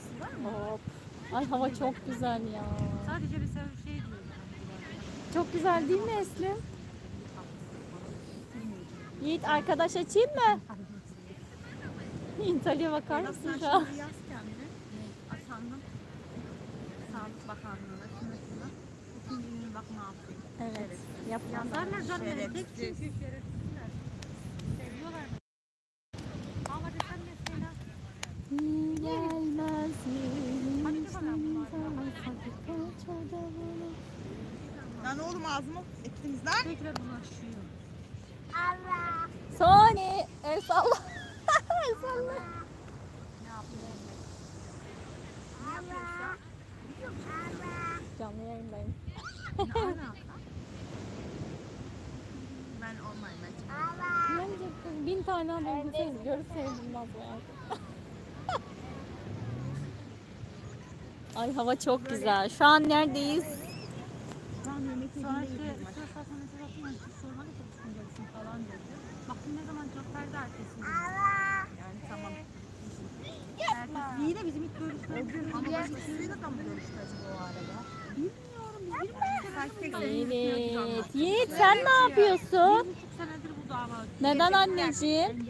sıkıntısı var mı? Hop. Ay hava çok güzel ya. Sadece bir sev- şey diyorum. Çok güzel değil mi Eslem? Yiğit arkadaş açayım mı? İntalya bakar mısın Sen şu an? şimdi yaz kendini. Atandım. Sağlık Bakanlığı'na, şuna şuna. İkinci günün bak ne yaptın. Evet. Yapma. Yazarlar zaten tek Şerefsiz. çünkü. Seviyorlar mı? Ama hadi sen de Sena. Gelmez mi? Hadi bakalım. Lan oğlum ağzımı ettiniz lan. Tekrar bulaşıyor. Sony. El salla. El salla. Ne yapıyor? Ne yapıyorsa? Canlı yayındayım. Ben olmayayım ben. Bence bin tane adam gülseniz görürseniz bundan sonra. Ay hava çok güzel. Şu an neredeyiz? Baktım ne zaman çok ertesi gün. Yani tamam. Ertesi yine bizim ilk görüşmemiz. Ama başkasıyla da mı görüştü acaba o arada? Bilmiyorum biz bilmiyoruz. Evet. Yiğit sen ne yapıyorsun? Neden anneciğim?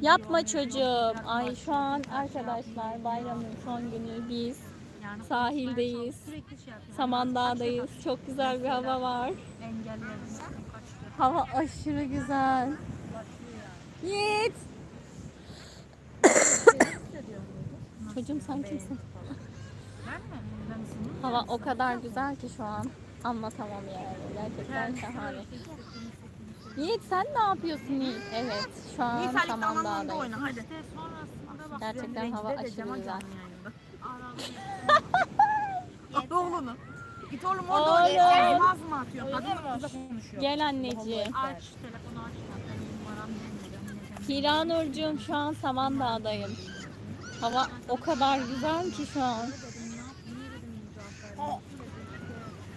Yapma çocuğum. Ay şu an arkadaşlar bayramın son günü biz Yani sahildeyiz. Sürekli şey. Samandağ'dayız. Çok güzel bir hava var. Hava aşırı güzel. Yiğit. Çocuğum sen kimsin? Ben mi? Ben senin. Hava o kadar güzel ki şu an. Anlatamam yani. Gerçekten şahane. Yiğit sen ne yapıyorsun Yiğit? Evet şu an Samandağ'dayız. oyna hadi. İşte sonrasında bak. Gerçekten hava aşırı güzel. Al oğlunu. Git oğlum orada Oğlum. oyna. Sen ağzıma atıyorsun. Kadınla kızla konuşuyor. Gel anneciğim. aç telefonu aç. Hiranurcuğum şu an Samandağ'dayım. Hava o kadar güzel ki şu an.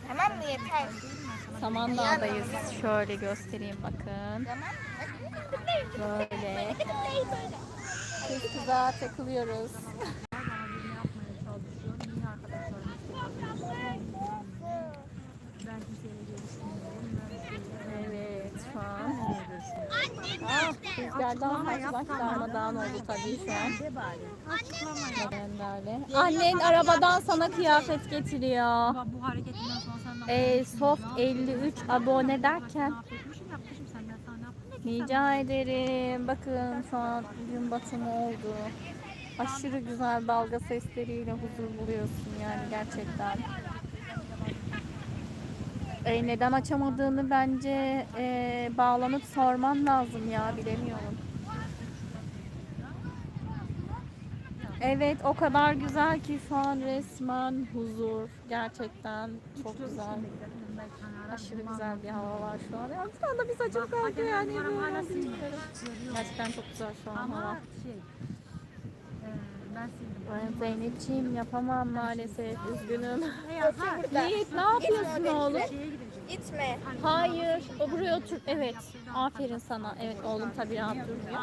Tamam mı yeter? Samandağ'dayız. Şöyle göstereyim bakın. Böyle. Kız kıza takılıyoruz. Evet şu an. Ah, rüzgardan baş darmadağın oldu tabii şu an. Ben de öyle. Annen arabadan sana kıyafet getiriyor. Bu hareketinden sonra senden Ee, soft 53 abone derken? Rica ederim. Bakın şu an gün batımı oldu. Aşırı güzel dalga sesleriyle huzur buluyorsun yani gerçekten. E, neden açamadığını bence e, bağlanıp sorman lazım ya bilemiyorum. Evet o kadar güzel ki şu an resmen huzur. Gerçekten çok güzel. Aşırı güzel bir hava var şu an. Ya şu anda biz kaldı yani. Gerçekten çok güzel şu an hava. Ben sildim. Zeynepciğim yapamam maalesef. Üzgünüm. Ya ha Yiğit ne yapıyorsun oğlum? şeye gidecek. İtme. Hayır. O buraya otur. Evet. Aferin sana. Evet oğlum tabii rahat duruyor.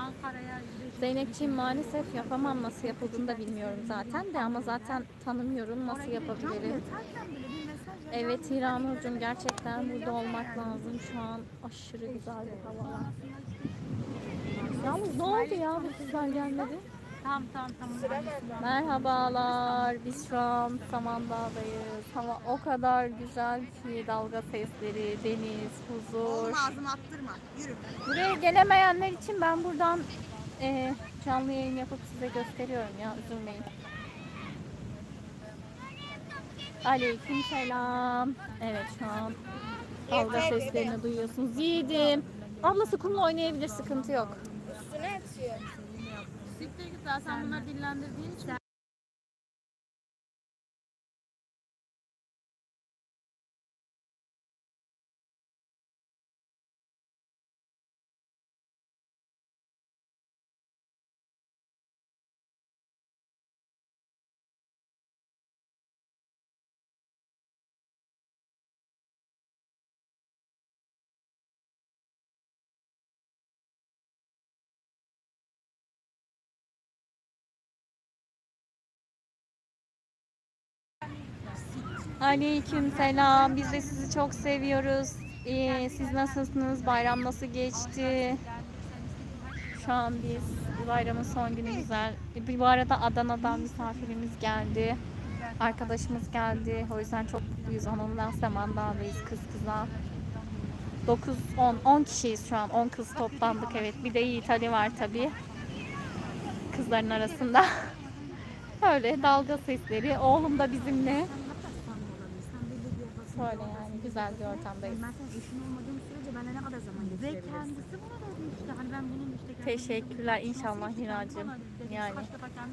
Zeynepciğim maalesef yapamam. Nasıl yapıldığını da bilmiyorum zaten de ama zaten tanımıyorum. Nasıl yapabilirim? Evet İranur'cum gerçekten burada olmak lazım. Şu an aşırı güzel bir hava var. Yalnız ne oldu ya bu kızlar gelmedi? Tamam tamam tamam. Merhabalar. Biz şu an Samandağ'dayız. Hava o kadar güzel ki dalga sesleri, deniz, huzur. Oğlum ağzıma attırma. Yürü. Buraya gelemeyenler için ben buradan eee, canlı yayın yapıp size gösteriyorum ya üzülmeyin. Aleyküm selam. Evet şu an dalga seslerini duyuyorsunuz. Yiğidim. Ablası kumla oynayabilir sıkıntı yok. Üstüne atıyor. Siktir git zaten bunları dillendirdiğin için. Aleyküm selam. Biz de sizi çok seviyoruz. Ee, siz nasılsınız? Bayram nasıl geçti? Şu an biz bayramın son günü güzel. Bu arada Adana'dan misafirimiz geldi. Arkadaşımız geldi. O yüzden çok mutluyuz. Onunla Samandağ'dayız kız kıza. 9, 10, 10 kişiyiz şu an. 10 kız toplandık evet. Bir de Yiğit Ali var tabii. Kızların arasında. Öyle dalga sesleri. Oğlum da bizimle. Böyle yani güzel bir ortamdayız. Ben senin eşin olmadığım sürece ben ne kadar zaman Ve kendisi buna dedi işte hani ben bunun işte kendimi Teşekkürler inşallah Hiracığım. Yani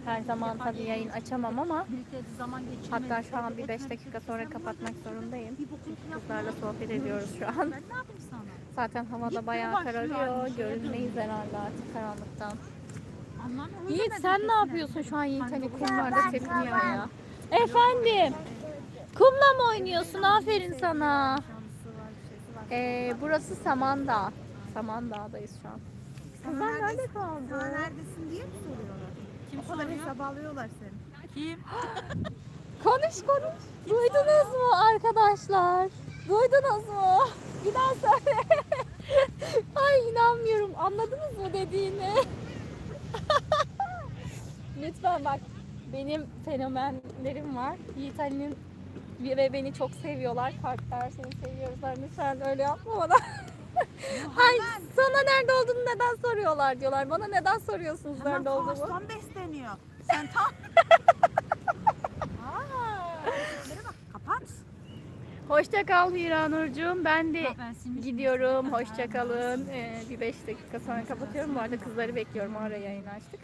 her zaman tabii yayın açamam ama Birlikte zaman geçirmek. hatta şu an bir 5 dakika sonra kapatmak zorundayım. Bir bokunu Kızlarla sohbet ediyoruz şu an. Ben ne yapayım sana? Zaten havada bayağı kararıyor. Görünmeyiz herhalde artık karanlıktan. Yiğit sen ne yapıyorsun şu an Yiğit hani kumlarda tepiniyor ya. Efendim. Kumla mı oynuyorsun? Aferin sana. Ee, burası Samandağ. Samandağ'dayız şu an. Kızlar nerede Sen kaldı? neredesin diye mi soruyorlar? Kim o kadar hesaplıyorlar seni. Kim? Konuş konuş. Duydunuz mu arkadaşlar? Duydunuz mu? Bir daha söyle. Ay inanmıyorum. Anladınız mı dediğini? Lütfen bak. Benim fenomenlerim var. Yiğit Ali'nin ve beni çok seviyorlar. Kalpler seni seviyorlar. Lütfen öyle yapma bana. Ay sana nerede olduğunu neden soruyorlar diyorlar. Bana neden soruyorsunuz Hemen nerede olduğumu? Kars'tan besleniyor. Sen tam... Aa, kapat. Hoşça kal Hira Nurcuğum. Ben de Ben gidiyorum. Hoşça kalın. Ee, bir 5 dakika sonra kapatıyorum. Bu arada kızları bekliyorum. Ara yayın açtık.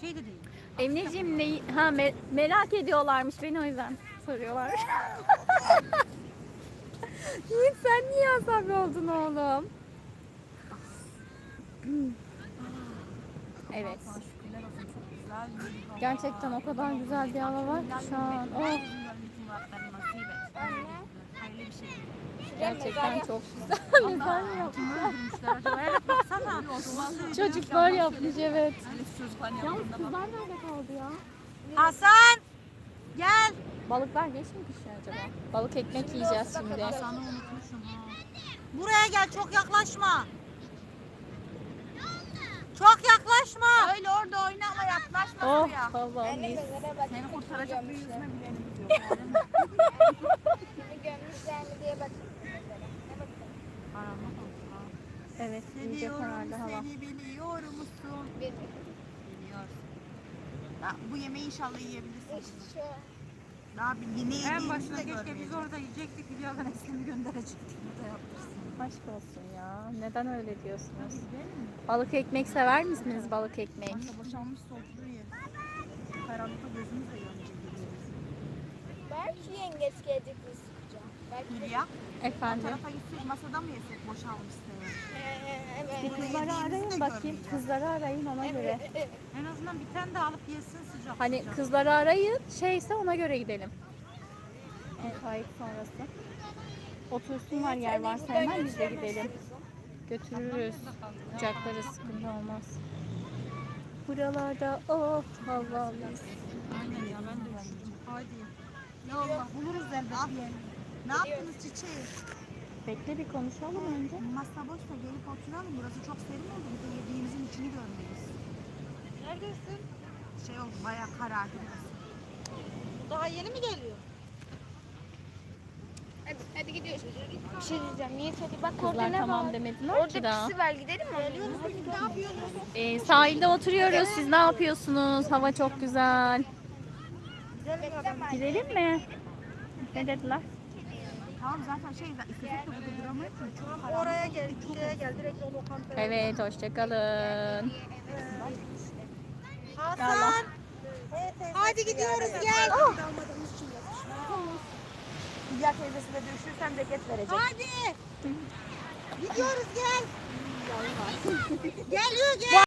şey de değil. Emineciğim ne ha me- merak ediyorlarmış beni o yüzden soruyorlar. Yiğit sen niye asabi oldun oğlum? Evet. Güzel. Gerçekten o kadar güzel bir hava var ki şu an. Oh, şey. gerçekten çok güzel. Mezar mı yapmış? Kim öldürmüşler acaba? Evet baksana. Çocuklar yapmış evet. Elif çocukların Yalnız kızlar nerede kaldı ya? Hasan! Gel. Balıklar geç mi pişiyor acaba? Balık ekmek yiyeceğiz şimdi. Hasan'ı unutmuşum ha. Buraya gel çok yaklaşma. Çok yaklaşma. Öyle orada oyna ama yaklaşma Oh buraya. Mis. bak. Seni kurtaracak bir yüzme bilenimiz yok. Seni gömmüşler mi diye bakın. Karanlık oldu ha. Evet iyice karardı hava. seni biliyor musun? Biliyorsun. Ya, bu yemeği inşallah yiyebilirsin. Hiç şu Daha bir yine En de keşke biz orada yiyecektik. Bir yerden Eslem'i gönderecektik. Burada yaptırsın. Aşk olsun ya. Neden öyle diyorsunuz? Balık ekmek sever misiniz balık ekmek? Anne boşalmış sofra yeriz. Karanlıkta gözümüz de görmeyecek. Belki yengeç gelecek biz Hülya, o Efendim? tarafa gitsek masada mı yesek boşalmışsa ya? Ee, evet. Kızları arayın bakayım. Kızları arayın ona göre. En azından bir tane de alıp yesin sıcak Hani sıcak. kızları arayın şeyse ona göre gidelim. Müsait sonrası. Otursunlar yer varsa hemen biz de gidelim. Götürürüz. Kucakları sıkıntı olmaz. Buralarda oh mis. Aynen ya ben de. Hadi. Ya Allah buluruz elbet bir yerini. Ne yaptınız çiçeği? Bekle bir konuşalım önce. Masa boşsa gelip oturalım. Burası çok serin oldu. Bir de yediğimizin içini görmeyiz. Neredesin? Şey oldu bayağı karardı burası. Daha yeni mi geliyor? Hadi, hadi gidiyoruz. Bir şey diyeceğim. Yiğit hadi bak orada Kızlar ne tamam var? demediler Orada ki daha. pisi var gidelim mi? Geliyoruz. Ne yapıyorsunuz? Ee, sahilde oturuyoruz. Siz ne yapıyorsunuz? Hava çok güzel. Gidelim mi? Ne dediler? Tamam zaten şey istesek de burada duramayız. Çok karanlık. Oraya gel, şuraya gel. Direkt o lokantaya. Evet, hoşçakalın. Hasan! Hadi gidiyoruz gel. Hülya teyzesi de düşürsem ceket verecek. Hadi. Gidiyoruz gel. Geliyor gel.